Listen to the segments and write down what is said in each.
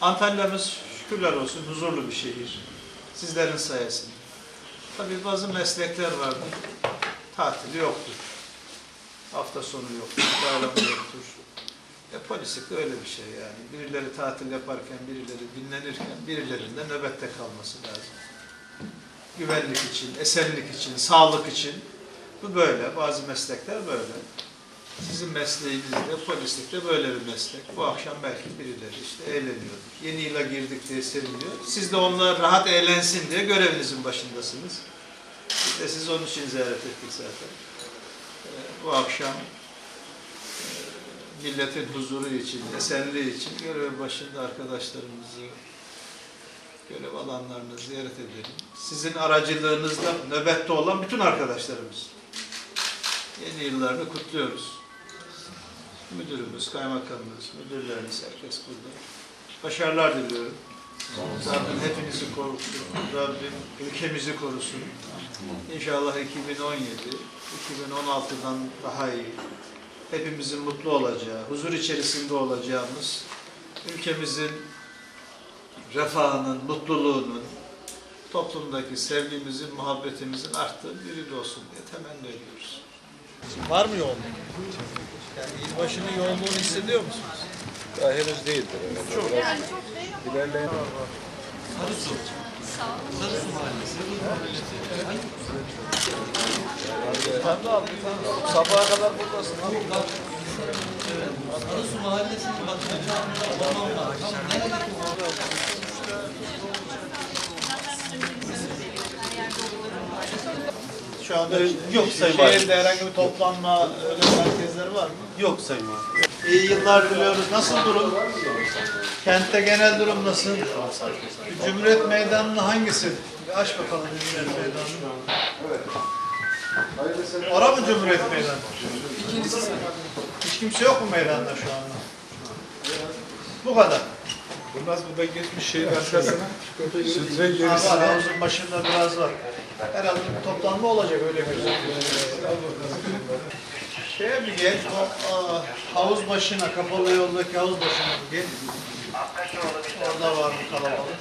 Antalya'mız şükürler olsun huzurlu bir şehir. Sizlerin sayesinde. Tabii bazı meslekler vardır. Tatili yoktur. Hafta sonu yoktur, bayramı yoktur. E, polislik öyle bir şey yani. Birileri tatil yaparken, birileri dinlenirken, birilerinde nöbette kalması lazım. Güvenlik için, esenlik için, sağlık için. Bu böyle. Bazı meslekler böyle. Sizin mesleğiniz de, polislik de böyle bir meslek. Bu akşam belki birileri işte eğleniyordur. Yeni yıla girdik diye seviniyor. Siz de onlar rahat eğlensin diye görevinizin başındasınız. Biz de sizi onun için ziyaret ettik zaten. Ee, bu akşam e, milletin huzuru için, esenliği için görev başında arkadaşlarımızı, görev alanlarını ziyaret edelim. Sizin aracılığınızla nöbette olan bütün arkadaşlarımız. Yeni yıllarını kutluyoruz. Müdürümüz, kaymakamımız, müdürlerimiz, herkes burada. Başarılar diliyorum. Rabbim hepinizi korusun. Rabbim ülkemizi korusun. İnşallah 2017, 2016'dan daha iyi. Hepimizin mutlu olacağı, huzur içerisinde olacağımız, ülkemizin refahının, mutluluğunun, toplumdaki sevgimizin, muhabbetimizin arttığı bir yıl olsun diye temenni ediyoruz. Var mı yoğunluk? Yani yılbaşının yoğunluğunu hissediyor musunuz? Daha henüz değildir. Çok. İlerleyen Sen de al, bir tane al. Sabaha kadar buradasın. Arası mahallesinin bakımcağında olmam lazım. Şu anda Yok Sayın şehirde herhangi bir toplanma öyle merkezleri var mı? Yok Sayın Valim. İyi yıllar diliyoruz. Nasıl durum? Kentte genel durum nasıl? Cumhuriyet Meydanı'nın hangisi? Bir aç bakalım Cumhuriyet Meydanı'nı. Ora mı Cumhuriyet Meydanı? İkincisi. Hiç kimse yok mu meydanda şu anda? Bu kadar. Bundan burada geçmiş şehir arkasına sütre gerisine var, havuzun başında biraz var. Herhalde toplanma olacak öyle gözüküyor. Şeye bir gel, o aa, havuz başına, kapalı yoldaki havuz başına bir gel. Orada var bir kalabalık.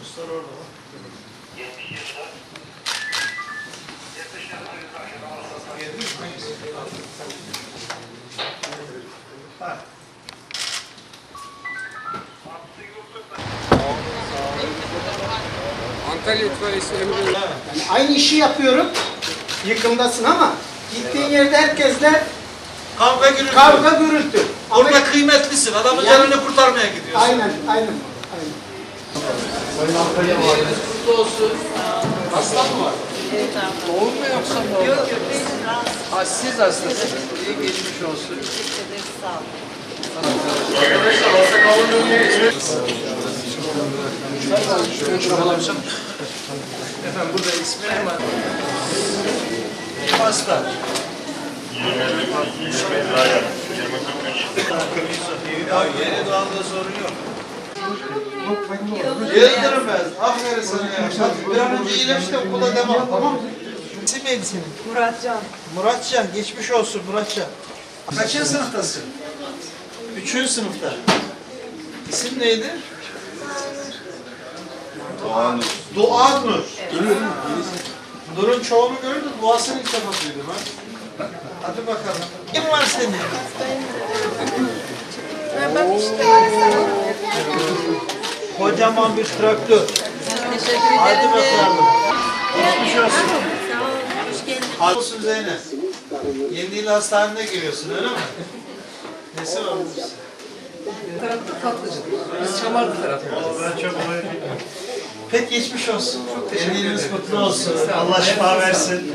Ruslar orada var. Ha. Antalya İtfaiyesi. Aynı işi yapıyorum. Yıkımdasın ama gittiğin yerde herkesle Kavga gürültü. kavga gürültü. Ama Burada kıymetlisin. Adamın Yani- canını kurtarmaya gidiyorsun. aynen, aynen. aynen. Doğum mu yoksa normal? Yok yok Ha siz hastasınız. İyi geçmiş olsun. Efendim burada ismi ne var? Hasta. Ya yeni doğanda sorun yok. Yıldırım ben. Aferin sana ya. Hadi bir an önce iyileş de okula devam tamam mı? İsim neydi senin? Muratcan. Muratcan. Geçmiş olsun Muratcan. Kaçıncı sınıftasın? Üçüncü sınıfta. İsim neydi? Doğan Nur. Doğan Nur. Nur'un çoğunu gördüm. Duasını ilk defa duydum ha. Hadi bakalım. Kim var senin? Kocaman bir traktör. Teşekkür Hadi ederim. bakalım. Geçmiş olsun. Sağ olsun Zeynep. Yeni yıl hastanede giriyorsun öyle mi? Nesi var? Tarafta tatlıcı. Biz Çamarlı tarafındayız. Ben çok Pek geçmiş olsun. Yeni yılınız kutlu olsun. Allah şifa versin.